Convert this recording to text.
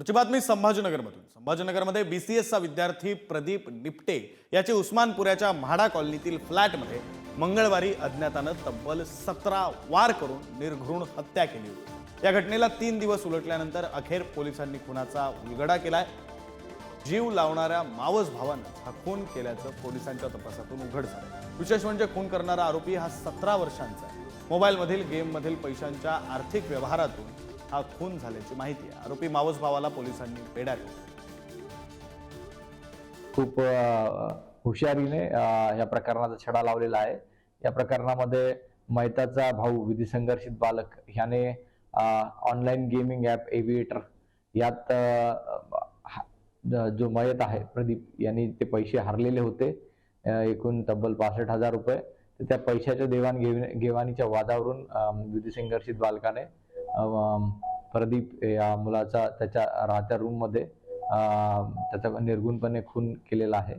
पुढची बातमी संभाजीनगरमधून. संभाजीनगरमध्ये B C एसचा विद्यार्थी प्रदीप निपटे याची उस्मानपुऱ्याच्या म्हाडा कॉलनीतील फ्लॅटमध्ये मंगळवारी अज्ञातानं तब्बल सतरा वार करून निर्घृण हत्या केली होती. या घटनेला तीन दिवस उलटल्यानंतर अखेर पोलिसांनी खुनाचा उलगडा केलाय. जीव लावणाऱ्या मावस भावानं हा खून केल्याचं पोलिसांच्या तपासातून उघड झालं विशेष म्हणजे खून करणारा आरोपी हा सतरा वर्षांचा मोबाईलमधील गेममधील पैशांच्या आर्थिक व्यवहारातून हा खून झाल्याची माहिती आहे. आरोपी मावस भावाला पोलिसांनी पेड्या खूप हुशारीने या प्रकरणाचा छडा लावलेला आहे. या प्रकरणामध्ये मैताचा भाऊ विधी संघर्षित बालक ह्याने ऑनलाईन गेमिंग ॲप एव्हिएटर यात हा- जो मयत आहे प्रदीप यांनी ते पैसे हरलेले होते. एकूण तब्बल पासष्ट हजार रुपये. तर त्या पैशाच्या देवाणघेव घेवाणीच्या वादावरून विधी संघर्षित बालकाने प्रदीप या मुलाचा त्याच्या राहत्या रूममध्ये त्याचा निर्गुणपणे खून केलेला आहे.